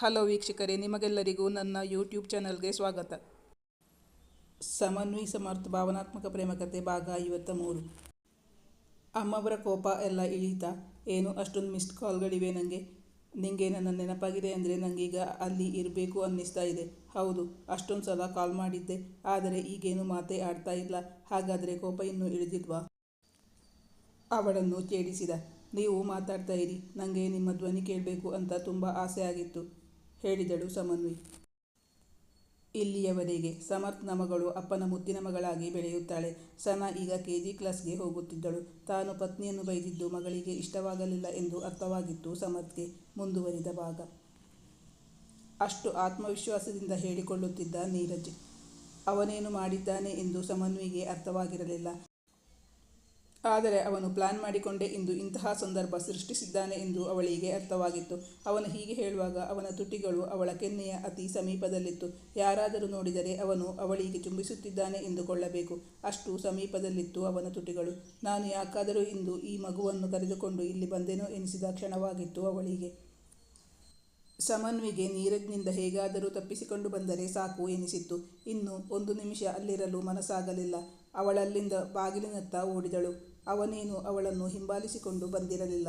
Hello ವೀಕ್ಷಕರೇ, ನಿಮಗೆಲ್ಲರಿಗೂ ನನ್ನ ಯೂಟ್ಯೂಬ್ ಚಾನಲ್ಗೆ ಸ್ವಾಗತ. ಸಮನ್ವಯ ಸಮರ್ಥ ಭಾವನಾತ್ಮಕ ಪ್ರೇಮಕತೆ ಭಾಗ ಐವತ್ತ ಮೂರು. ಅಮ್ಮವರ ಕೋಪ ಎಲ್ಲ ಇಳೀತಾ, ಏನು ಅಷ್ಟೊಂದು ಮಿಸ್ಡ್ ಕಾಲ್ಗಳಿವೆ ನನಗೆ ನಿಂಗೆ ನನ್ನ ನೆನಪಾಗಿದೆ ಅಂದರೆ ನನಗೀಗ ಅಲ್ಲಿ ಇರಬೇಕು ಅನ್ನಿಸ್ತಾ ಇದೆ. ಹೌದು, ಅಷ್ಟೊಂದು ಸಲ ಕಾಲ್ ಮಾಡಿದ್ದೆ, ಆದರೆ ಈಗೇನು ಮಾತೇ ಆಡ್ತಾ ಇಲ್ಲ, ಹಾಗಾದರೆ ಕೋಪ ಇನ್ನೂ ಇಳಿದಿದ್ವಾ? ಅವಳನ್ನು ಛೇಡಿಸಿದ. ನೀವು ಮಾತಾಡ್ತಾ ಇರಿ ನನಗೆ ನಿಮ್ಮ ಧ್ವನಿ ಕೇಳಬೇಕು ಅಂತ ತುಂಬ ಆಸೆ ಆಗಿತ್ತು. ಹೇಳಿದಳು ಸಮನ್ವಿ ಇಲ್ಲಿಯವರೆಗೆ ಸಮರ್ಥ್ ಮಗಳು ಅಪ್ಪನ ಮುದ್ದಿನ ಮಗಳಾಗಿ ಬೆಳೆಯುತ್ತಾಳೆ. ಸನಾ ಈಗ ಕೆ ಜಿ ಕ್ಲಾಸ್ಗೆ ಹೋಗುತ್ತಿದ್ದಳು. ತಾನು ಪತ್ನಿಯನ್ನು ಬೈದಿದ್ದು ಮಗಳಿಗೆ ಇಷ್ಟವಾಗಲಿಲ್ಲ ಎಂದು ಅರ್ಥವಾಗಿತ್ತು ಸಮರ್ಥ್ಗೆ ಮುಂದುವರಿದ ಭಾಗ. ಅಷ್ಟು ಆತ್ಮವಿಶ್ವಾಸದಿಂದ ಹೇಳಿಕೊಳ್ಳುತ್ತಿದ್ದ ನೀರಜ್. ಅವನೇನು ಮಾಡಿದ್ದಾನೆ ಎಂದು ಸಮನ್ವಿಗೆ ಅರ್ಥವಾಗಿರಲಿಲ್ಲ. ಆದರೆ ಅವನು ಪ್ಲಾನ್ ಮಾಡಿಕೊಂಡೇ ಇಂದು ಇಂತಹ ಸಂದರ್ಭ ಸೃಷ್ಟಿಸಿದ್ದಾನೆ ಎಂದು ಅವಳಿಗೆ ಅರ್ಥವಾಗಿತ್ತು. ಅವನು ಹೀಗೆ ಹೇಳುವಾಗ ಅವನ ತುಟಿಗಳು ಅವಳ ಕೆನ್ನೆಯ ಅತಿ ಸಮೀಪದಲ್ಲಿತ್ತು. ಯಾರಾದರೂ ನೋಡಿದರೆ ಅವನು ಅವಳಿಗೆ ಚುಂಬಿಸುತ್ತಿದ್ದಾನೆ ಎಂದುಕೊಳ್ಳಬೇಕು. ಅಷ್ಟು ಸಮೀಪದಲ್ಲಿತ್ತು ಅವನ ತುಟಿಗಳು. ನಾನು ಯಾಕಾದರೂ ಇಂದು ಈ ಮಗುವನ್ನು ಕರೆದುಕೊಂಡು ಇಲ್ಲಿ ಬಂದೆನೋ ಎನಿಸಿದ ಕ್ಷಣವಾಗಿತ್ತು ಅವಳಿಗೆ. ಸಮನ್ವಿಗೆ ನೀರಜ್ನಿಂದ ಹೇಗಾದರೂ ತಪ್ಪಿಸಿಕೊಂಡು ಬಂದರೆ ಸಾಕು ಎನಿಸಿತ್ತು. ಇನ್ನು ಒಂದು ನಿಮಿಷ ಅಲ್ಲಿರಲು ಮನಸ್ಸಾಗಲಿಲ್ಲ. ಅವಳಲ್ಲಿಂದ ಬಾಗಿಲಿನತ್ತ ಓಡಿದಳು. ಅವನೇನು ಅವಳನ್ನು ಹಿಂಬಾಲಿಸಿಕೊಂಡು ಬಂದಿರಲಿಲ್ಲ.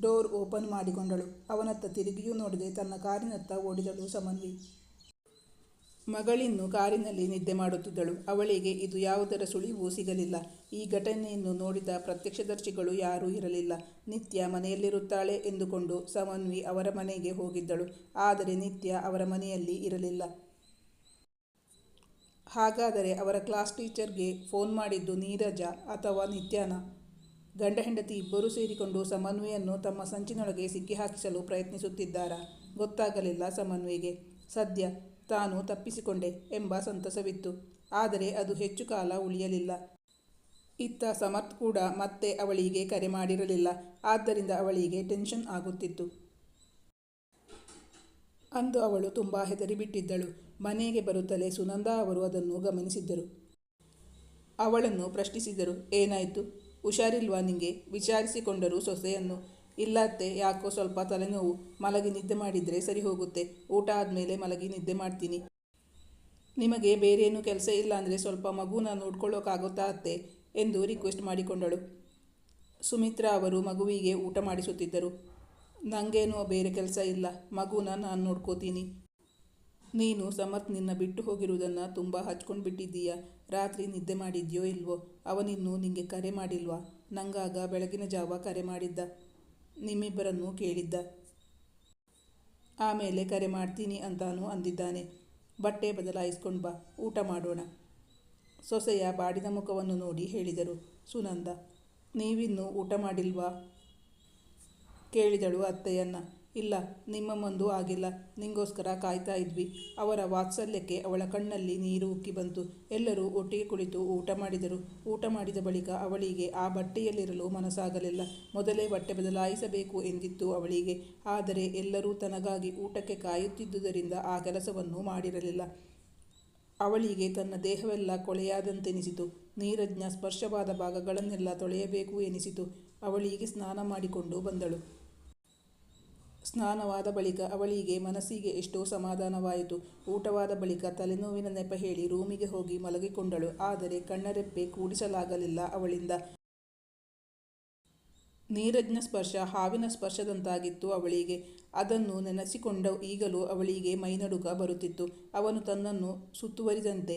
Door open ಮಾಡಿಕೊಂಡಳು. ಅವನತ್ತ ತಿರುಗಿಯೂ ನೋಡದೆ ತನ್ನ ಕಾರಿನತ್ತ ಓಡಿದಳು ಸಮನ್ವಿ. ಮಗಳಿನ್ನು ಕಾರಿನಲ್ಲಿ ನಿದ್ದೆ ಮಾಡುತ್ತಿದ್ದಳು. ಅವಳಿಗೆ ಇದು ಯಾವುದರ ಸುಳಿವು ಸಿಗಲಿಲ್ಲ. ಈ ಘಟನೆಯನ್ನು ನೋಡಿದ ಪ್ರತ್ಯಕ್ಷದರ್ಶಿಗಳು ಯಾರೂ ಇರಲಿಲ್ಲ. ನಿತ್ಯ ಮನೆಯಲ್ಲಿರುತ್ತಾಳೆ ಎಂದುಕೊಂಡು ಸಮನ್ವಿ ಅವರ ಮನೆಗೆ ಹೋಗಿದ್ದಳು. ಆದರೆ ನಿತ್ಯ ಅವರ ಮನೆಯಲ್ಲಿ ಇರಲಿಲ್ಲ. ಹಾಗಾದರೆ ಅವರ ಕ್ಲಾಸ್ ಟೀಚರ್ಗೆ ಫೋನ್ ಮಾಡಿದ್ದು ನೀರಜ ಅಥವಾ ನಿತ್ಯಾನ. ಗಂಡ ಹೆಂಡತಿ ಇಬ್ಬರೂ ಸೇರಿಕೊಂಡು ಸಮನ್ವಯನ್ನು ತಮ್ಮ ಸಂಚಿನೊಳಗೆ ಸಿಕ್ಕಿಹಾಕಿಸಲು ಪ್ರಯತ್ನಿಸುತ್ತಿದ್ದಾರಾ? ಗೊತ್ತಾಗಲಿಲ್ಲ ಸಮನ್ವಯಿಗೆ. ಸದ್ಯ ತಾನು ತಪ್ಪಿಸಿಕೊಂಡೆ ಎಂಬ ಸಂತಸವಿತ್ತು. ಆದರೆ ಅದು ಹೆಚ್ಚು ಕಾಲ ಉಳಿಯಲಿಲ್ಲ. ಇತ್ತ ಸಮರ್ಥ್ ಕೂಡ ಮತ್ತೆ ಅವಳಿಗೆ ಕರೆ ಮಾಡಿರಲಿಲ್ಲ. ಆದ್ದರಿಂದ ಅವಳಿಗೆ ಟೆನ್ಷನ್ ಆಗುತ್ತಿತ್ತು. ಅಂದು ಅವಳು ತುಂಬ ಹೆದರಿಬಿಟ್ಟಿದ್ದಳು. ಮನೆಗೆ ಬರುತ್ತಲೇ ಸುನಂದಾ ಅವರು ಅದನ್ನು ಗಮನಿಸಿದ್ದರು. ಅವಳನ್ನು ಪ್ರಶ್ನಿಸಿದರು, ಏನಾಯಿತು? ಹುಷಾರಿಲ್ವಾ ನಿಂಗೆ? ವಿಚಾರಿಸಿಕೊಂಡರು ಸೊಸೆಯನ್ನು. ಇಲ್ಲತ್ತೆ ಯಾಕೋ ಸ್ವಲ್ಪ ತಲೆನೋವು. ಮಲಗಿ ನಿದ್ದೆ ಮಾಡಿದರೆ ಸರಿ ಹೋಗುತ್ತೆ. ಊಟ ಆದಮೇಲೆ ಮಲಗಿ ನಿದ್ದೆ ಮಾಡ್ತೀನಿ. ನಿಮಗೆ ಬೇರೇನು ಕೆಲಸ ಇಲ್ಲ ಅಂದರೆ ಸ್ವಲ್ಪ ಮಗುನ ನೋಡ್ಕೊಳ್ಳೋಕ್ಕಾಗುತ್ತಾ ಅತ್ತೆ? ಎಂದು ರಿಕ್ವೆಸ್ಟ್ ಮಾಡಿಕೊಂಡಳು. ಸುಮಿತ್ರಾ ಅವರು ಮಗುವಿಗೆ ಊಟ ಮಾಡಿಸುತ್ತಿದ್ದರು. ನನಗೇನು ಬೇರೆ ಕೆಲಸ ಇಲ್ಲ. ಮಗುನ ನಾನು ನೋಡ್ಕೋತೀನಿ. ನೀನು ಸಮರ್ಥ್ ನಿನ್ನ ಬಿಟ್ಟು ಹೋಗಿರುವುದನ್ನು ತುಂಬ ಹಚ್ಕೊಂಡು ಬಿಟ್ಟಿದ್ದೀಯ ರಾತ್ರಿ ನಿದ್ದೆ ಮಾಡಿದ್ಯೋ ಇಲ್ವೋ? ಅವನಿನ್ನೂ ನಿಂಗೆ ಕರೆ ಮಾಡಿಲ್ವಾ? ನಂಗಾಗ ಬೆಳಗಿನ ಜಾವ ಕರೆ ಮಾಡಿದ್ದ. ನಿಮ್ಮಿಬ್ಬರನ್ನು ಕೇಳಿದ್ದ. ಆಮೇಲೆ ಕರೆ ಮಾಡ್ತೀನಿ ಅಂತಾನು ಅಂದಿದ್ದಾನೆ. ಬಟ್ಟೆ ಬದಲಾಯಿಸ್ಕೊಂಡು ಬಾ, ಊಟ ಮಾಡೋಣ. ಸೊಸೆಯ ಬಾಡಿನ ಮುಖವನ್ನು ನೋಡಿ ಹೇಳಿದರು. ಸುನಂದ, ನೀವಿನ್ನೂ ಊಟ ಮಾಡಿಲ್ವಾ? ಕೇಳಿದಳು ಅತ್ತೆಯನ್ನ. ಇಲ್ಲ, ನಿಮ್ಮ ಮುಂದು ಆಗಿಲ್ಲ. ನಿಂಗೋಸ್ಕರ ಕಾಯ್ತಾ ಇದ್ವಿ. ಅವರ ವಾತ್ಸಲ್ಯಕ್ಕೆ ಅವಳ ಕಣ್ಣಲ್ಲಿ ನೀರು ಉಕ್ಕಿ ಬಂತು. ಎಲ್ಲರೂ ಒಟ್ಟಿಗೆ ಕುಳಿತು ಊಟ ಮಾಡಿದರು. ಊಟ ಮಾಡಿದ ಬಳಿಕ ಅವಳಿಗೆ ಆ ಬಟ್ಟೆಯಲ್ಲಿರಲು ಮನಸ್ಸಾಗಲಿಲ್ಲ. ಮೊದಲೇ ಬಟ್ಟೆ ಬದಲಾಯಿಸಬೇಕು ಎಂದಿತ್ತು ಅವಳಿಗೆ. ಆದರೆ ಎಲ್ಲರೂ ತನಗಾಗಿ ಊಟಕ್ಕೆ ಕಾಯುತ್ತಿದ್ದುದರಿಂದ ಆ ಕೆಲಸವನ್ನು ಮಾಡಿರಲಿಲ್ಲ. ಅವಳಿಗೆ ತನ್ನ ದೇಹವೆಲ್ಲ ಕೊಳೆಯಾದಂತೆನಿಸಿತು. ನೀರಜ್ಞ ಸ್ಪರ್ಶವಾದ ಭಾಗಗಳನ್ನೆಲ್ಲ ತೊಳೆಯಬೇಕು ಎನಿಸಿತು. ಅವಳಿಗೆ ಸ್ನಾನ ಮಾಡಿಕೊಂಡು ಬಂದಳು. ಸ್ನಾನವಾದ ಬಳಿಕ ಅವಳಿಗೆ ಮನಸ್ಸಿಗೆ ಎಷ್ಟೋ ಸಮಾಧಾನವಾಯಿತು. ಊಟವಾದ ಬಳಿಕ ತಲೆನೋವಿನ ನೆಪ ಹೇಳಿ ರೂಮಿಗೆ ಹೋಗಿ ಮಲಗಿಕೊಂಡಳು. ಆದರೆ ಕಣ್ಣರೆಪ್ಪೆ ಕೂಡಿಸಲಾಗಲಿಲ್ಲ ಅವಳಿಂದ. ನೀರಜ್ಞ ಸ್ಪರ್ಶ, ಹಾವಿನ ಸ್ಪರ್ಶದಂತಾಗಿತ್ತು ಅವಳಿಗೆ. ಅದನ್ನು ನೆನೆಸಿಕೊಂಡ ಈಗಲೂ ಅವಳಿಗೆ ಮೈನಡುಗ ಬರುತ್ತಿತ್ತು. ಅವನು ತನ್ನನ್ನು ಸುತ್ತುವರಿದಂತೆ,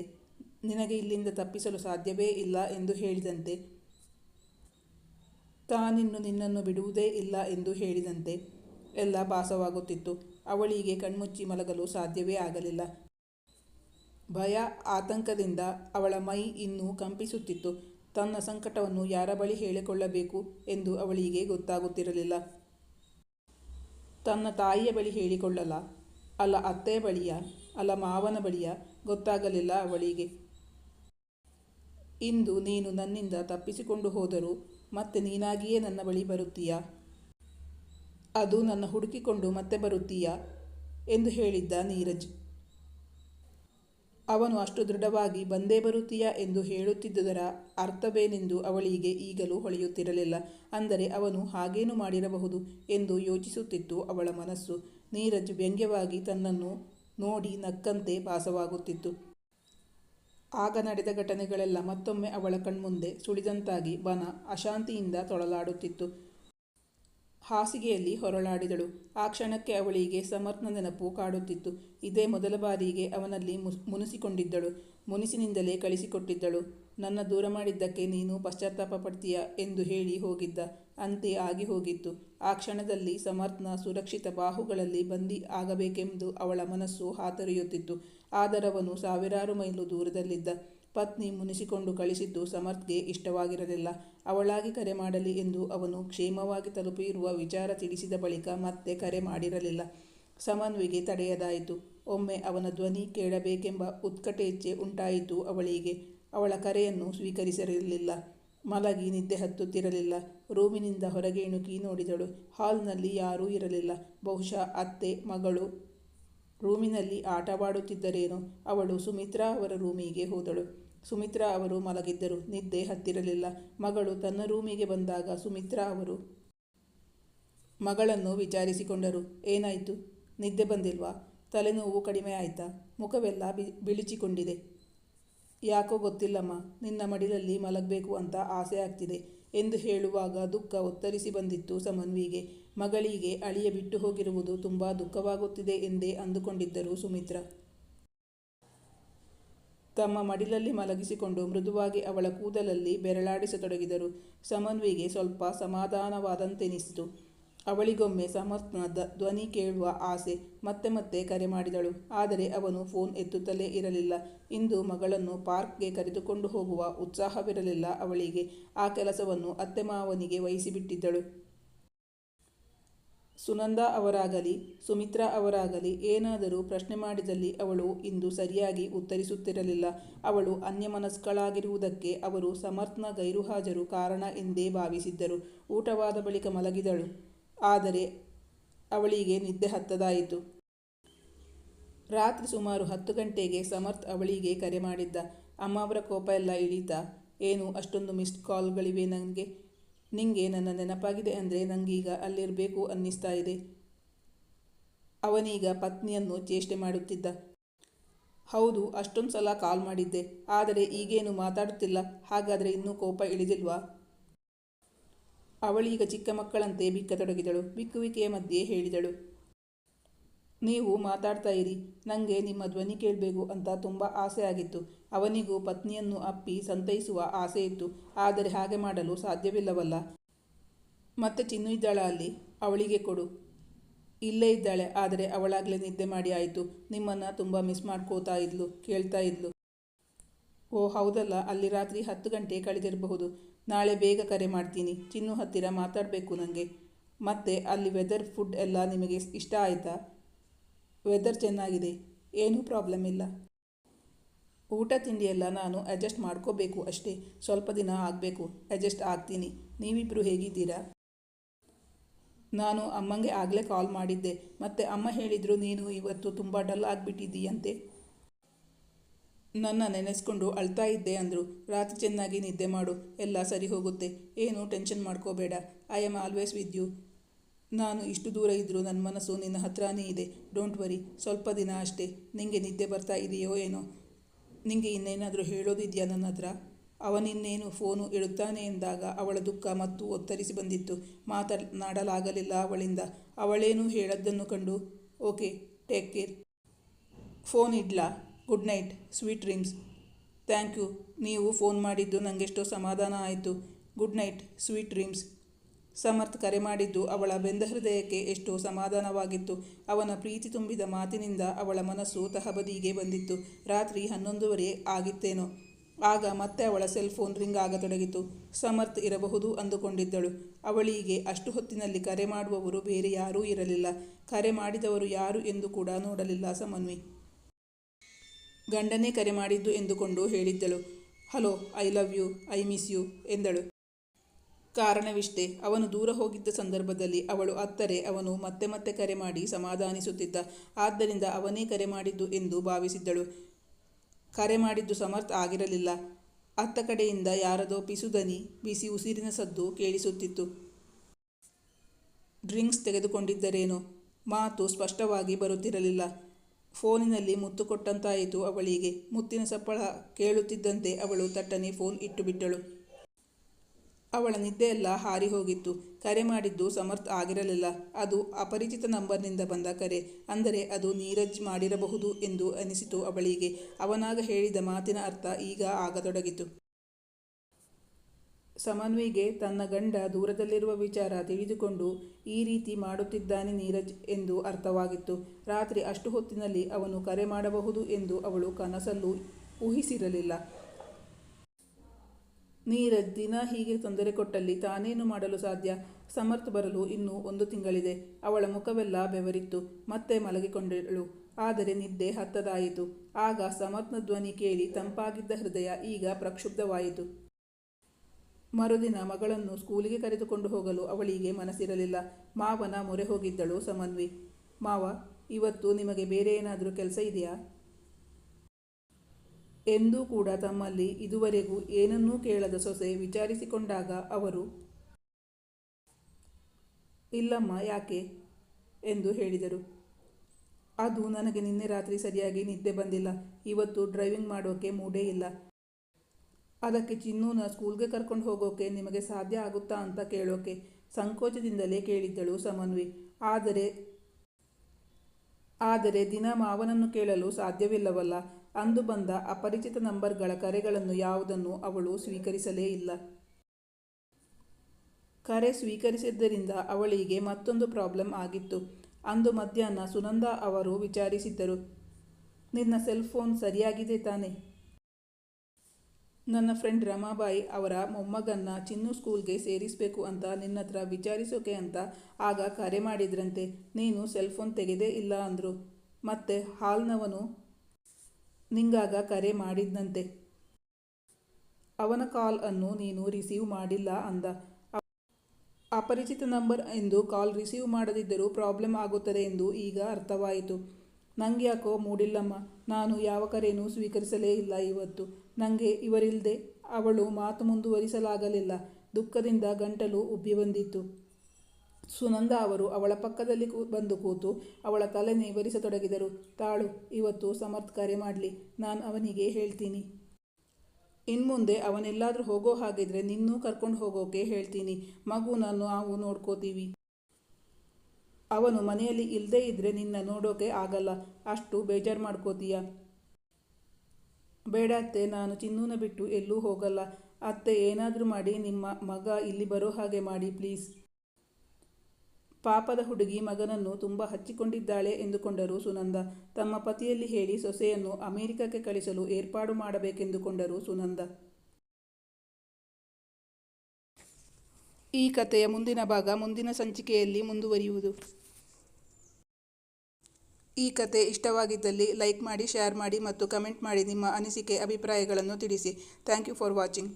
ನಿನಗೆ ಇಲ್ಲಿಂದ ತಪ್ಪಿಸಲು ಸಾಧ್ಯವೇ ಇಲ್ಲ ಎಂದು ಹೇಳಿದಂತೆ. ತಾನಿನ್ನು ನಿನ್ನನ್ನು ಬಿಡುವುದೇ ಇಲ್ಲ ಎಂದು ಹೇಳಿದಂತೆ. ಎಲ್ಲ ಭಾಸವಾಗುತ್ತಿತ್ತು. ಅವಳಿಗೆ ಕಣ್ಮುಚ್ಚಿ ಮಲಗಲು ಸಾಧ್ಯವೇ ಆಗಲಿಲ್ಲ. ಭಯ, ಆತಂಕದಿಂದ ಅವಳ ಮೈ ಇನ್ನೂ ಕಂಪಿಸುತ್ತಿತ್ತು. ತನ್ನ ಸಂಕಟವನ್ನು ಯಾರ ಬಳಿ ಹೇಳಿಕೊಳ್ಳಬೇಕು ಎಂದು ಅವಳಿಗೆ ಗೊತ್ತಾಗುತ್ತಿರಲಿಲ್ಲ. ತನ್ನ ತಾಯಿಯ ಬಳಿ ಹೇಳಿಕೊಳ್ಳಲ ಅಲ್ಲ ಅತ್ತೆಯ ಬಳಿಯ, ಅಲ್ಲ ಮಾವನ ಬಳಿಯ ಗೊತ್ತಾಗಲಿಲ್ಲ ಅವಳಿಗೆ. ಇಂದು ನೀನು ನನ್ನಿಂದ ತಪ್ಪಿಸಿಕೊಂಡು ಹೋದರೂ ಮತ್ತೆ ನೀನಾಗಿಯೇ ನನ್ನ ಬಳಿ ಬರುತ್ತೀಯಾ? ಅದು ನನ್ನ ಹುಡುಕಿಕೊಂಡು ಮತ್ತೆ ಬರುತ್ತೀಯಾ? ಎಂದು ಹೇಳಿದ್ದ ನೀರಜ್. ಅವನು ಅಷ್ಟು ದೃಢವಾಗಿ ಬಂದೇ ಬರುತ್ತೀಯಾ ಎಂದು ಹೇಳುತ್ತಿದ್ದುದರ ಅರ್ಥವೇನೆಂದು ಅವಳಿಗೆ ಈಗಲೂ ಹೊಳೆಯುತ್ತಿರಲಿಲ್ಲ. ಅಂದರೆ ಅವನು ಹಾಗೇನು ಮಾಡಿರಬಹುದು ಎಂದು ಯೋಚಿಸುತ್ತಿತ್ತು ಅವಳ ಮನಸ್ಸು. ನೀರಜ್ ವ್ಯಂಗ್ಯವಾಗಿ ತನ್ನನ್ನು ನೋಡಿ ನಕ್ಕಂತೆ ಭಾಸವಾಗುತ್ತಿತ್ತು. ಆಗ ನಡೆದ ಘಟನೆಗಳೆಲ್ಲ ಮತ್ತೊಮ್ಮೆ ಅವಳ ಕಣ್ಮುಂದೆ ಸುಳಿದಂತಾಗಿ ಬನ ಅಶಾಂತಿಯಿಂದ ತೊಳಲಾಡುತ್ತಿತ್ತು. ಹಾಸಿಗೆಯಲ್ಲಿ ಹೊರಳಾಡಿದಳು. ಆ ಕ್ಷಣಕ್ಕೆ ಅವಳಿಗೆ ಸಮರ್ಥನ ನೆನಪು ಕಾಡುತ್ತಿತ್ತು. ಇದೇ ಮೊದಲ ಬಾರಿಗೆ ಅವನಲ್ಲಿ ಮುನಿಸಿಕೊಂಡಿದ್ದಳು. ಮುನಿಸಿನಿಂದಲೇ ಕಳಿಸಿಕೊಟ್ಟಿದ್ದಳು. ನನ್ನ ದೂರ ಮಾಡಿದ್ದಕ್ಕೆ ನೀನು ಪಶ್ಚಾತ್ತಾಪ ಪಡ್ತೀಯ ಎಂದು ಹೇಳಿ ಹೋಗಿದ್ದ. ಅಂತೆ ಆಗಿ ಹೋಗಿತ್ತು. ಆ ಕ್ಷಣದಲ್ಲಿ ಸಮರ್ಥನ ಸುರಕ್ಷಿತ ಬಾಹುಗಳಲ್ಲಿ ಬಂದಿ ಆಗಬೇಕೆಂದು ಅವಳ ಮನಸ್ಸು ಹಾತೊರೆಯುತ್ತಿತ್ತು. ಆದರವನು ಸಾವಿರಾರು ಮೈಲು ದೂರದಲ್ಲಿದ್ದ. ಪತ್ನಿ ಮುನಿಸಿಕೊಂಡು ಕಳಿಸಿದ್ದು ಸಮರ್ಥ್ಗೆ ಇಷ್ಟವಾಗಿರಲಿಲ್ಲ. ಅವಳಾಗಿ ಕರೆ ಮಾಡಲಿ ಎಂದು ಅವನು ಕ್ಷೇಮವಾಗಿ ತಲುಪಿರುವ ವಿಚಾರ ತಿಳಿಸಿದ ಬಳಿಕ ಮತ್ತೆ ಕರೆ ಮಾಡಿರಲಿಲ್ಲ. ಸಮನ್ವಿಗೆ ತಡೆಯದಾಯಿತು. ಒಮ್ಮೆ ಅವನ ಧ್ವನಿ ಕೇಳಬೇಕೆಂಬ ಉತ್ಕಟೇಚ್ಛೆ ಉಂಟಾಯಿತು ಅವಳಿಗೆ. ಅವಳ ಕರೆಯನ್ನು ಸ್ವೀಕರಿಸಿರಲಿಲ್ಲ. ಮಲಗಿ ನಿದ್ದೆ ಹತ್ತುತ್ತಿರಲಿಲ್ಲ. ರೂಮಿನಿಂದ ಹೊರಗೆ ಇಣುಕಿ ನೋಡಿದಳು. ಹಾಲ್ನಲ್ಲಿ ಯಾರೂ ಇರಲಿಲ್ಲ. ಬಹುಶಃ ಅತ್ತೆ, ಮಗಳು ರೂಮಿನಲ್ಲಿ ಆಟವಾಡುತ್ತಿದ್ದರೇನೋ. ಅವಳು ಸುಮಿತ್ರಾ ಅವರ ರೂಮಿಗೆ ಹೋದಳು. ಸುಮಿತ್ರಾ ಅವರು ಮಲಗಿದ್ದರು. ನಿದ್ದೆ ಹತ್ತಿರಲಿಲ್ಲ. ಮಗಳು ತನ್ನ ರೂಮಿಗೆ ಬಂದಾಗ ಸುಮಿತ್ರಾ ಅವರು ಮಗಳನ್ನು ವಿಚಾರಿಸಿಕೊಂಡರು. ಏನಾಯಿತು? ನಿದ್ದೆ ಬಂದಿಲ್ವಾ? ತಲೆನೋವು ಕಡಿಮೆ ಆಯಿತಾ? ಮುಖವೆಲ್ಲ ಬಿ, ಬಿಳಿಚಿಕೊಂಡಿದೆ. ಯಾಕೋ ಗೊತ್ತಿಲ್ಲಮ್ಮ. ನಿನ್ನ ಮಡಿಲಲ್ಲಿ ಮಲಗಬೇಕು ಅಂತ ಆಸೆ ಆಗ್ತಿದೆ ಎಂದು ಹೇಳುವಾಗ ದುಃಖ ಒತ್ತರಿಸಿ ಬಂದಿತ್ತು ಸಮನ್ವಿಗೆ. ಮಗಳಿಗೆ ಅಳಿಯ ಬಿಟ್ಟು ಹೋಗಿರುವುದು ತುಂಬ ದುಃಖವಾಗುತ್ತಿದೆ ಎಂದೇ ಅಂದುಕೊಂಡಿದ್ದರು ಸುಮಿತ್ರ. ತಮ್ಮ ಮಡಿಲಲ್ಲಿ ಮಲಗಿಸಿಕೊಂಡು ಮೃದುವಾಗಿ ಅವಳ ಕೂದಲಲ್ಲಿ ಬೆರಳಾಡಿಸತೊಡಗಿದರು. ಸಮನ್ವಿಗೆ ಸ್ವಲ್ಪ ಸಮಾಧಾನವಾದಂತೆನಿಸಿತು. ಅವಳಿಗೊಮ್ಮೆ ಸಮರ್ಥನ ಧ್ವನಿ ಕೇಳುವ ಆಸೆ ಮತ್ತೆ ಮತ್ತೆ ಕರೆ ಮಾಡಿದಳು. ಆದರೆ ಅವನು ಫೋನ್ ಎತ್ತುತ್ತಲೇ ಇರಲಿಲ್ಲ. ಇಂದು ಮಗಳನ್ನು ಪಾರ್ಕ್ಗೆ ಕರೆದುಕೊಂಡು ಹೋಗುವ ಉತ್ಸಾಹವಿರಲಿಲ್ಲ ಅವಳಿಗೆ. ಆ ಕೆಲಸವನ್ನು ಅತ್ತೆ ಮಾವನಿಗೆ ವಹಿಸಿಬಿಟ್ಟಿದ್ದಳು. ಸುನಂದ ಅವರಾಗಲಿ, ಸುಮಿತ್ರಾ ಅವರಾಗಲಿ ಏನಾದರೂ ಪ್ರಶ್ನೆ ಮಾಡಿದಲ್ಲಿ ಅವಳು ಇಂದು ಸರಿಯಾಗಿ ಉತ್ತರಿಸುತ್ತಿರಲಿಲ್ಲ. ಅವಳು ಅನ್ಯಮನಸ್ಕಳಾಗಿರುವುದಕ್ಕೆ ಅವರು ಸಮರ್ಥನ ಗೈರುಹಾಜರು ಕಾರಣ ಎಂದೇ ಭಾವಿಸಿದ್ದರು. ಊಟವಾದ ಬಳಿಕ ಮಲಗಿದಳು. ಆದರೆ ಅವಳಿಗೆ ನಿದ್ದೆ ಹತ್ತದಾಯಿತು. ರಾತ್ರಿ ಸುಮಾರು ಹತ್ತು ಗಂಟೆಗೆ ಸಮರ್ಥ್ ಅವಳಿಗೆ ಕರೆ ಮಾಡಿದ್ದ. ಅಮ್ಮ ಕೋಪ ಎಲ್ಲ ಇಳೀತಾ, ಏನು, ಅಷ್ಟೊಂದು ಮಿಸ್ಡ್ ಕಾಲ್ಗಳಿವೆ ನನಗೆ ನಿಂಗೆ ನನ್ನ ನೆನಪಾಗಿದೆ ಅಂದರೆ ನನಗೀಗ ಅಲ್ಲಿರಬೇಕು ಅನ್ನಿಸ್ತಾ ಇದೆ. ಅವನೀಗ ಪತ್ನಿಯನ್ನು ಚೇಷ್ಟೆ ಮಾಡುತ್ತಿದ್ದ. ಹೌದು, ಅಷ್ಟೊಂದು ಸಲ ಕಾಲ್ ಮಾಡಿದ್ದೆ, ಆದರೆ ಈಗೇನು ಮಾತಾಡುತ್ತಿಲ್ಲ, ಹಾಗಾದರೆ ಇನ್ನೂ ಕೋಪ ಇಳಿದಿಲ್ವಾ? ಅವಳೀಗ ಚಿಕ್ಕ ಮಕ್ಕಳಂತೆ ಬಿಕ್ಕತೊಡಗಿದಳು, ಬಿಕ್ಕುವಿಕೆಯ ಮಧ್ಯೆ ಹೇಳಿದಳು. ನೀವು ಮಾತಾಡ್ತಾ ಇರಿ. ನನಗೆ ನಿಮ್ಮ ಧ್ವನಿ ಕೇಳಬೇಕು ಅಂತ ತುಂಬ ಆಸೆ ಆಗಿತ್ತು ಅವನಿಗೂ ಪತ್ನಿಯನ್ನು ಅಪ್ಪಿ ಸಂತೈಸುವ ಆಸೆ ಇತ್ತು. ಆದರೆ ಹಾಗೆ ಮಾಡಲು ಸಾಧ್ಯವಿಲ್ಲವಲ್ಲ. ಮತ್ತೆ ಚಿನ್ನು ಇದ್ದಾಳ ಅಲ್ಲಿ. ಅವಳಿಗೆ ಕೊಡು. ಇಲ್ಲೇ ಇದ್ದಾಳೆ. ಆದರೆ ಅವಳಾಗಲೇ ನಿದ್ದೆ ಮಾಡಿ ಆಯಿತು. ನಿಮ್ಮನ್ನು ತುಂಬ ಮಿಸ್ ಮಾಡ್ಕೋತಾ ಇದ್ಲು, ಕೇಳ್ತಾ ಇದ್ಲು. ಓ, ಹೌದಲ್ಲ. ಅಲ್ಲಿ ರಾತ್ರಿ ಹತ್ತು ಗಂಟೆ ಕಳೆದಿರಬಹುದು. ನಾಳೆ ಬೇಗ ಕರೆ ಮಾಡ್ತೀನಿ. ಚಿನ್ನು ಹತ್ತಿರ ಮಾತಾಡಬೇಕು ನನಗೆ ಮತ್ತೆ ಅಲ್ಲಿ ವೆದರ್ ಫುಡ್ ಎಲ್ಲ ನಿಮಗೆ ಇಷ್ಟ ಆಯಿತಾ? ವೆದರ್ ಚೆನ್ನಾಗಿದೆ, ಏನೂ ಪ್ರಾಬ್ಲಮ್ ಇಲ್ಲ. ಊಟ ತಿಂಡಿಯೆಲ್ಲ ನಾನು ಅಡ್ಜಸ್ಟ್ ಮಾಡ್ಕೋಬೇಕು ಅಷ್ಟೇ, ಸ್ವಲ್ಪ ದಿನ ಆಗಬೇಕು ಅಡ್ಜಸ್ಟ್ ಆಗ್ತೀನಿ. ನೀವಿಬ್ಬರು ಹೇಗಿದ್ದೀರಾ? ನಾನು ಅಮ್ಮಂಗೆ ಆಗಲೇ ಕಾಲ್ ಮಾಡಿದ್ದೆ, ಮತ್ತು ಅಮ್ಮ ಹೇಳಿದರು, ನೀನು ಇವತ್ತು ತುಂಬ ಡಲ್ ಆಗಿಬಿಟ್ಟಿದ್ದೀಯಂತೆ. ನನ್ನ ನೆನೆಸ್ಕೊಂಡು ಅಳ್ತಾ ಇದ್ದೆ ಅಂದರು, ರಾತ್ರಿ ಚೆನ್ನಾಗಿ ನಿದ್ದೆ ಮಾಡು, ಎಲ್ಲ ಸರಿ ಹೋಗುತ್ತೆ, ಏನು ಟೆನ್ಷನ್ ಮಾಡ್ಕೋಬೇಡ I am always with you ನಾನು ಇಷ್ಟು ದೂರ ಇದ್ದರೂ ನನ್ನ ಮನಸ್ಸು ನಿನ್ನ ಹತ್ರನೇ ಇದೆ. ಡೋಂಟ್ ವರಿ ಸ್ವಲ್ಪ ದಿನ ಅಷ್ಟೇ. ನಿಂಗೆ ನಿದ್ದೆ ಬರ್ತಾ ಇದೆಯೋ ಏನೋ? ನಿಂಗೆ ಇನ್ನೇನಾದರೂ ಹೇಳೋದಿದೆಯಾ ನನ್ನ ಹತ್ರ? ಅವನಿನ್ನೇನು ಫೋನು ಇಡುತ್ತಾನೆ ಎಂದಾಗ ಅವಳ ದುಃಖ ಮತ್ತು ಒತ್ತರಿಸಿ ಬಂದಿತ್ತು. ಮಾತನಾಡಲಾಗಲಿಲ್ಲ ಅವಳಿಂದ. ಅವಳೇನು ಹೇಳದ್ದನ್ನು ಕಂಡು ಓಕೆ ಟೇಕ್ ಕೇರ್ ಫೋನ್ ಇಡ್ಲಾ? Good night sweet dreams thank you ನೀವು ಫೋನ್ ಮಾಡಿದ್ದು ನನಗೆಷ್ಟೋ ಸಮಾಧಾನ ಆಯಿತು. Good night sweet dreams Samarth ಕರೆ ಮಾಡಿದ್ದು ಅವಳ ಬೆಂದ ಹೃದಯಕ್ಕೆ ಎಷ್ಟೋ ಸಮಾಧಾನವಾಗಿತ್ತು. ಅವನ ಪ್ರೀತಿ ತುಂಬಿದ ಮಾತಿನಿಂದ ಅವಳ ಮನಸ್ಸು ತಹಬದಿಗೆ ಬಂದಿತ್ತು. ರಾತ್ರಿ ಹನ್ನೊಂದುವರೆ ಆಗಿತ್ತೇನೋ. ಆಗ ಮತ್ತೆ ಅವಳ ಸೆಲ್ ಫೋನ್ ರಿಂಗ್ ಆಗತೊಡಗಿತು ಸಮರ್ಥ್ ಇರಬಹುದು ಅಂದುಕೊಂಡಿದ್ದಳು. ಅವಳಿಗೆ ಅಷ್ಟು ಹೊತ್ತಿನಲ್ಲಿ ಕರೆ ಮಾಡುವವರು ಬೇರೆ ಯಾರೂ ಇರಲಿಲ್ಲ. ಕರೆ ಮಾಡಿದವರು ಯಾರು ಎಂದು ಕೂಡ ನೋಡಲಿಲ್ಲ ಸಮನ್ವಿ ಗಂಡನೇ ಕರೆ ಮಾಡಿದ್ದು ಎಂದುಕೊಂಡು ಹೇಳಿದ್ದಳು. Hello, I love you, I miss you, ಎಂದಳು. ಕಾರಣವಿಷ್ಟೇ. ಅವನು ದೂರ ಹೋಗಿದ್ದ ಸಂದರ್ಭದಲ್ಲಿ ಅವಳು ಅತ್ತರೆ, ಅವನು ಮತ್ತೆ ಮತ್ತೆ ಕರೆ ಮಾಡಿ ಸಮಾಧಾನಿಸುತ್ತಿದ್ದ. ಆದ್ದರಿಂದ ಅವನೇ ಕರೆ ಮಾಡಿದ್ದು ಎಂದು ಭಾವಿಸಿದ್ದಳು. ಕರೆ ಮಾಡಿದ್ದು ಸಮರ್ಥ ಆಗಿರಲಿಲ್ಲ. ಅತ್ತ ಕಡೆಯಿಂದ ಯಾರದೋ ಪಿಸುದನಿ ಬಿಸಿ ಉಸಿರಿನ ಸದ್ದು ಕೇಳಿಸುತ್ತಿತ್ತು. ಡ್ರಿಂಕ್ಸ್ ತೆಗೆದುಕೊಂಡಿದ್ದರೇನೋ? ಮಾತು ಸ್ಪಷ್ಟವಾಗಿ ಬರುತ್ತಿರಲಿಲ್ಲ. ಫೋನಿನಲ್ಲಿ ಮುತ್ತು ಕೊಟ್ಟಂತಾಯಿತು ಅವಳಿಗೆ. ಮುತ್ತಿನ ಸಪ್ಪಳ ಕೇಳುತ್ತಿದ್ದಂತೆ ಅವಳು ತಟ್ಟನೆ ಫೋನ್ ಇಟ್ಟುಬಿಟ್ಟಳು. ಅವಳ ನಿದ್ದೆಯೆಲ್ಲ ಹಾರಿ ಹೋಗಿತ್ತು. ಕರೆ ಮಾಡಿದ್ದು ಸಮರ್ಥ ಆಗಿರಲಿಲ್ಲ. ಅದು ಅಪರಿಚಿತ ನಂಬರ್ನಿಂದ ಬಂದ ಕರೆ. ಅಂದರೆ ಅದು ನೀರಜ್ ಮಾಡಿರಬಹುದು ಎಂದು ಅನಿಸಿತು ಅವಳಿಗೆ. ಅವನಾಗ ಹೇಳಿದ ಮಾತಿನ ಅರ್ಥ ಈಗ ಆಗತೊಡಗಿತು. ಸಮನ್ವಿಗೆ ತನ್ನ ಗಂಡ ದೂರದಲ್ಲಿರುವ ವಿಚಾರ ತಿಳಿದುಕೊಂಡು ಈ ರೀತಿ ಮಾಡುತ್ತಿದ್ದಾನೆ ನೀರಜ್ ಎಂದು ಅರ್ಥವಾಗಿತ್ತು. ರಾತ್ರಿ ಅಷ್ಟು ಹೊತ್ತಿನಲ್ಲಿ ಅವನು ಕರೆ ಮಾಡಬಹುದು ಎಂದು ಅವಳು ಕನಸಲ್ಲೂ ಊಹಿಸಿರಲಿಲ್ಲ. ನೀರಜ್ ದಿನ ಹೀಗೆ ತೊಂದರೆ ಕೊಟ್ಟಲ್ಲಿ ತಾನೇನು ಮಾಡಲು ಸಾಧ್ಯ? ಸಮರ್ಥ ಬರಲು ಇನ್ನೂ ಒಂದು ತಿಂಗಳಿದೆ. ಅವಳ ಮುಖವೆಲ್ಲ ಬೆವರಿತ್ತು. ಮತ್ತೆ ಮಲಗಿಕೊಂಡಳು. ಆದರೆ ನಿದ್ದೆ ಹತ್ತದಾಯಿತು. ಆಗ ಸಮರ್ಥ್ನ ಧ್ವನಿ ಕೇಳಿ ತಂಪಾಗಿದ್ದ ಹೃದಯ ಈಗ ಪ್ರಕ್ಷುಬ್ಧವಾಯಿತು. ಮರುದಿನ ಮಗಳನ್ನು ಸ್ಕೂಲಿಗೆ ಕರೆದುಕೊಂಡು ಹೋಗಲು ಅವಳಿಗೆ ಮನಸ್ಸಿರಲಿಲ್ಲ. ಮಾವನ ಮೊರೆ ಹೋಗಿದ್ದಳು ಸಮನ್ವಿ ಮಾವ, ಇವತ್ತು ನಿಮಗೆ ಬೇರೆ ಏನಾದರೂ ಕೆಲಸ ಇದೆಯಾ? ಎಂದೂ ಕೂಡ ತಮ್ಮಲ್ಲಿ ಇದುವರೆಗೂ ಏನನ್ನೂ ಕೇಳದ ಸೊಸೆ ವಿಚಾರಿಸಿಕೊಂಡಾಗ ಅವರು, ಇಲ್ಲಮ್ಮ, ಯಾಕೆ? ಎಂದು ಹೇಳಿದರು. ಅದು ನನಗೆ ನಿನ್ನೆ ರಾತ್ರಿ ಸರಿಯಾಗಿ ನಿದ್ದೆ ಬಂದಿಲ್ಲ. ಇವತ್ತು ಡ್ರೈವಿಂಗ್ ಮಾಡೋಕೆ ಮೂಡೇ ಇಲ್ಲ. ಅದಕ್ಕೆ ಚಿನ್ನೂನ ಸ್ಕೂಲ್ಗೆ ಕರ್ಕೊಂಡು ಹೋಗೋಕೆ ನಿಮಗೆ ಸಾಧ್ಯ ಆಗುತ್ತಾ ಅಂತ ಕೇಳೋಕೆ ಸಂಕೋಚದಿಂದಲೇ ಕೇಳಿದ್ದಳು ಸಮನ್ವಿ ಆದರೆ ಆದರೆ ದಿನ ಮಾವನನ್ನು ಕೇಳಲು ಸಾಧ್ಯವಿಲ್ಲವಲ್ಲ. ಅಂದು ಬಂದ ಅಪರಿಚಿತ ನಂಬರ್ಗಳ ಕರೆಗಳನ್ನು ಯಾವುದನ್ನು ಅವಳು ಸ್ವೀಕರಿಸಲೇ ಇಲ್ಲ. ಕರೆ ಸ್ವೀಕರಿಸಿದ್ದರಿಂದ ಅವಳಿಗೆ ಮತ್ತೊಂದು ಪ್ರಾಬ್ಲಮ್ ಆಗಿತ್ತು. ಅಂದು ಮಧ್ಯಾಹ್ನ ಸುನಂದ ಅವರು ವಿಚಾರಿಸಿದ್ದರು, ನಿನ್ನ ಸೆಲ್ ಫೋನ್ ಸರಿಯಾಗಿದೆ ತಾನೆ? ನನ್ನ ಫ್ರೆಂಡ್ ರಮಾಬಾಯಿ ಅವರ ಮೊಮ್ಮಗನ್ನ ಚಿನ್ನು ಸ್ಕೂಲ್ಗೆ ಸೇರಿಸಬೇಕು ಅಂತ ನಿನ್ನ ಹತ್ರ ವಿಚಾರಿಸೋಕೆ ಅಂತ ಆಗ ಕರೆ ಮಾಡಿದ್ರಂತೆ. ನೀನು ಸೆಲ್ ಫೋನ್ ತೆಗೆದೇ ಇಲ್ಲ ಅಂದರು. ಮತ್ತೆ ಹಾಲ್ನವನು ನಿಂಗಾಗ ಕರೆ ಮಾಡಿದ್ನಂತೆ. ಅವನ ಕಾಲ್ ಅನ್ನು ನೀನು ರಿಸೀವ್ ಮಾಡಿಲ್ಲ ಅಂದ. ಅಪರಿಚಿತ ನಂಬರ್ ಎಂದು ಕಾಲ್ ರಿಸೀವ್ ಮಾಡದಿದ್ದರೂ ಪ್ರಾಬ್ಲಮ್ ಆಗುತ್ತದೆ ಎಂದು ಈಗ ಅರ್ಥವಾಯಿತು. ನಂಗೆ ಯಾಕೋ ಮೂಡಿಲ್ಲಮ್ಮ, ನಾನು ಯಾವ ಕರೆಯೂ ಸ್ವೀಕರಿಸಲೇ ಇಲ್ಲ ಇವತ್ತು. ನನಗೆ ಇವರಿಲ್ಲದೆ ಅವಳು ಮಾತು ಮುಂದುವರಿಸಲಾಗಲಿಲ್ಲ. ದುಃಖದಿಂದ ಗಂಟಲು ಉಬ್ಬಿ ಬಂದಿತ್ತು. ಸುನಂದ ಅವರು ಅವಳ ಪಕ್ಕದಲ್ಲಿ ಬಂದು ಕೂತು ಅವಳ ತಲೆ ನೇವರಿಸತೊಡಗಿದರು. ತಾಳು, ಇವತ್ತು ಸಮರ್ಥ ಕರೆ ಮಾಡಲಿ, ನಾನು ಅವನಿಗೆ ಹೇಳ್ತೀನಿ. ಇನ್ಮುಂದೆ ಅವನೆಲ್ಲಾದರೂ ಹೋಗೋ ಹಾಗಿದ್ರೆ ನಿನ್ನೂ ಕರ್ಕೊಂಡು ಹೋಗೋಕೆ ಹೇಳ್ತೀನಿ. ಮಗು ನಾನು ನಾವು ನೋಡ್ಕೋತೀವಿ. ಅವನು ಮನೆಯಲ್ಲಿ ಇಲ್ಲದೇ ಇದ್ದರೆ ನಿನ್ನ ನೋಡೋಕೆ ಆಗಲ್ಲ. ಅಷ್ಟು ಬೇಜಾರು ಮಾಡ್ಕೋತೀಯ. ಬೇಡ ಅತ್ತೆ, ನಾನು ಚಿನ್ನೂನ ಬಿಟ್ಟು ಎಲ್ಲೂ ಹೋಗಲ್ಲ. ಅತ್ತೆ ಏನಾದರೂ ಮಾಡಿ, ನಿಮ್ಮ ಮಗ ಇಲ್ಲಿ ಬರೋ ಹಾಗೆ ಮಾಡಿ, ಪ್ಲೀಸ್. ಪಾಪದ ಹುಡುಗಿ ಮಗನನ್ನು ತುಂಬ ಹಚ್ಚಿಕೊಂಡಿದ್ದಾಳೆ ಎಂದುಕೊಂಡರು ಸುನಂದ. ತಮ್ಮ ಪತಿಯಲ್ಲಿ ಹೇಳಿ ಸೊಸೆಯನ್ನು ಅಮೆರಿಕಕ್ಕೆ ಕಳಿಸಲು ಏರ್ಪಾಡು ಮಾಡಬೇಕೆಂದುಕೊಂಡರು ಸುನಂದ. ಈ ಕಥೆಯ ಮುಂದಿನ ಭಾಗ ಮುಂದಿನ ಸಂಚಿಕೆಯಲ್ಲಿ ಮುಂದುವರಿಯುವುದು. ಈ ಕತೆ ಇಷ್ಟವಾಗಿದ್ದಲ್ಲಿ ಲೈಕ್ ಮಾಡಿ, ಶೇರ್ ಮಾಡಿ ಮತ್ತು ಕಮೆಂಟ್ ಮಾಡಿ ನಿಮ್ಮ ಅನಿಸಿಕೆ, ಅಭಿಪ್ರಾಯಗಳನ್ನು ತಿಳಿಸಿ. Thank you for watching.